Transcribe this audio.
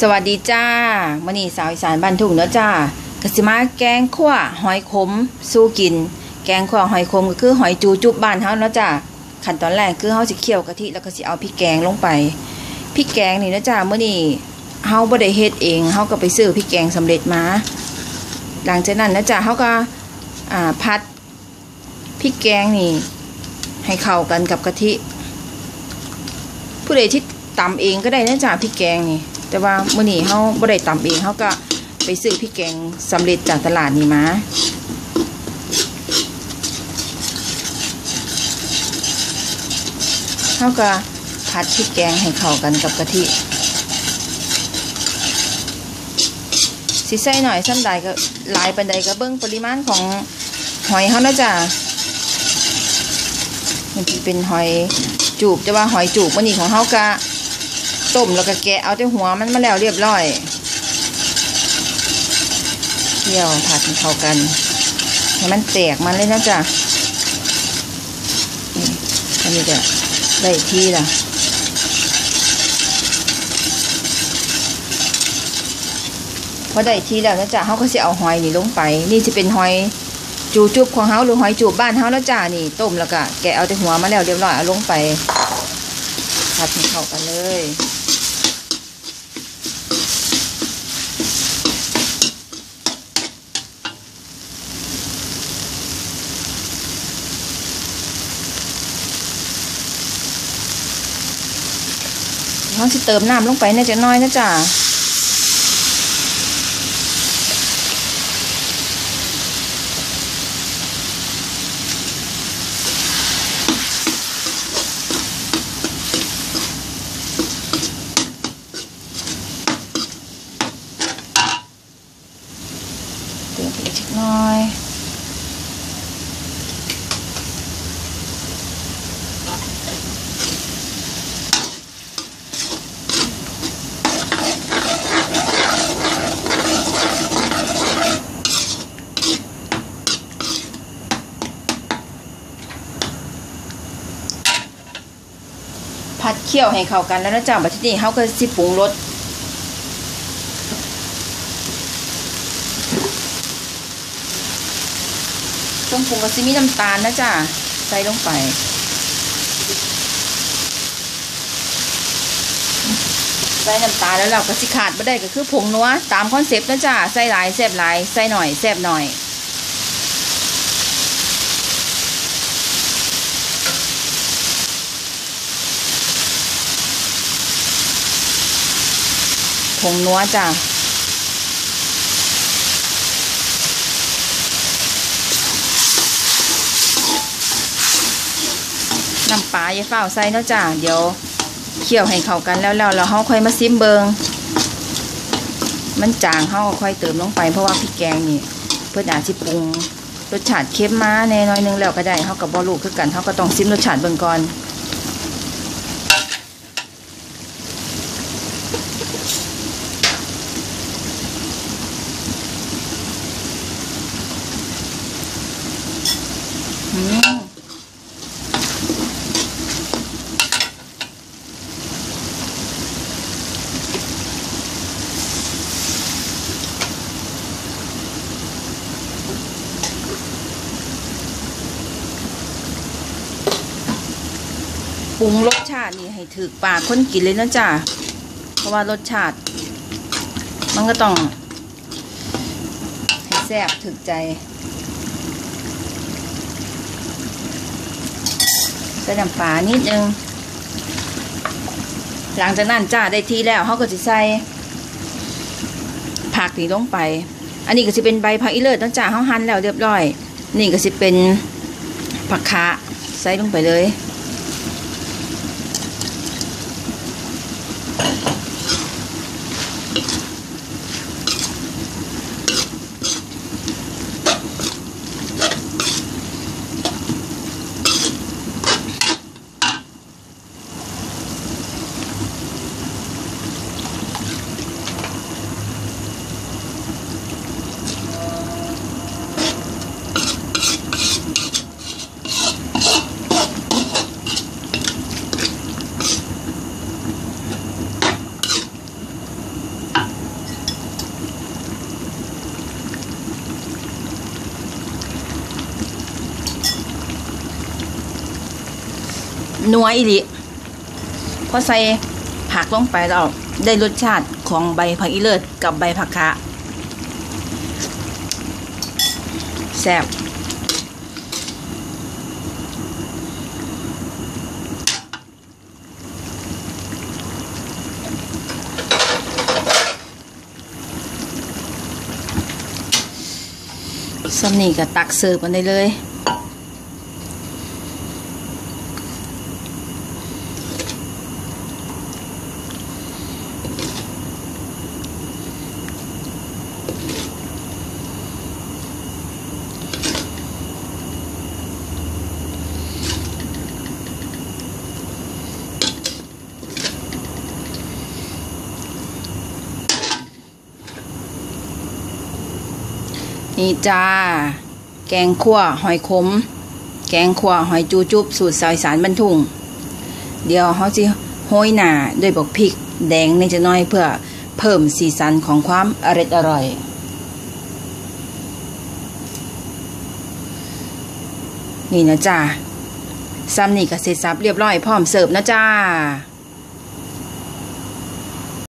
สวัสดีจ้ามื่อนี้สาวอีสานบ้านทุ่งเนาะจ้ากสิมาแกงขั่วหอยขม สู้กิน แกงขั่วหอยขมก็คือหอยจูจุบบ้านเฮาเนาะจ้าขั้นตอนแรกคือเฮาสิเคี่ยวกะทิแล้วก็สิเอาพริกแกงลงไปพริกแกงนี่เนาะจ้ามื่อนี้เฮาบ่ได้เฮ็ดเองเฮาก็ไปซื้อพริกแกงสำเร็จมาหลังจากนั้นนะจ้าเฮาก็อ่าพัดพริกแกงนี่ ให้เข้ากันกับกะทิ ผู้ใดที่ตำเองก็ได้นะจ้าพริกแกงนี่ แต่ว่ามื้อนี้เฮาบ่ได้ตำเองเฮาก็ไปซื้อพริกแกงสำเร็จจากตลาดนี่มาเฮาก็ผัดพริกแกงให้เข้ากันกับกะทิสิใส่หน่อยซ้ำใดก็หลายปานใดก็เบิ่งปริมาณของหอยเฮานะจ้ามันเป็นหอยจูบแต่ว่าหอยจูบมื้อนี้ของเฮาก็ ต้มแล้วก็แกะเอาแต่หัวมันมาแล้วเรียบร้อยเคี่ยวผัดเข้ากันให้มันแตกมันเลยนะจ๊ะอันนี้จะได้ที่ละพอได้ที่แล้วนะจ๊ะเขาก็จะเอาหอยนี่ลงไป นี่จะเป็นหอยจูจุบของเขาหรือหอยจูบบ้านเขาแล้วจ้านี่ต้มแล้วก็แกะเอาแต่หัวมาแล้วเรียบร้อยเอาลงไปผัดให้เข้ากันเลย เขาสิเติมน้ำลงไปเนี่ยจะน้อยนะจ๊ะเติมไปอีกสักหน้อย ผัดเคี่ยวให้เข้ากันแล้วนะจ๊ะบัดทีนี้เขาก็สิปรุงรสต้องปรุงกับซิมีน้ำตาลนะจ๊ะใส่ลงไปใส่น้ำตาลแล้วเราก็สิขาดไม่ได้ก็คือผงนัวตามคอนเซปต์นะจ๊ะใส่หลายแซ่บหลายใส่หน่อยแซ่บหน่อย งนัวจ้ะน้ำปลาอย่าเฝ้าวใส่เนาะจ้ะเดี๋ยวเคี่ยวให้เข้ากันแล้วแล้วเราเขาค่อยมาซิมเบิงมันจางเขาก็ค่อยเติมลงไปเพราะว่าพริกแกงนี่เพื่อนอาจจะปรุงรสชาติเค็มมาแน่น้อยนึงแล้วก็ได้เขากับบอลูกคือกันเขาก็ต้องซิมรสชาติเบิ่งก่อน ปรุงรสชาตินี่ให้ถือปากคนกินเลยนะจ๊ะเพราะว่ารสชาติ มันก็ต้อง ให้แซ่บถึกใจใส่น้ำปลานิดนึงหลังจากนั้นจ้าได้ที่แล้วเขาก็จะใส่ผักนี่ลงไป อันนี้ก็จะเป็นใบผักอีเลิศตั้งจ้าเขาหั่นแล้วเรียบร้อย นี่ก็จะเป็นผักคะใส่ลงไปเลย นัวอีหลิพอใส่ผักลงไปแล้วได้รสชาติของใบผักอีเลิศกับใบผักคะแซ่บสำนีกับตักเสิร์ฟกันได้เลย นี่จ้า แกงขั่วหอยขม แกงขั่วหอยจูจุบสูตรสายสารบรรทุง เดี๋ยวเขาจะห้อยหนาด้วยบกพริก แดงในจะน้อยเพื่อเพิ่มสีสันของความอร่อยอร่อย นี่นะจ้าซ้ำนี่ก็เสร็จสับเรียบร้อยพร้อมเสิร์ฟนะจ้า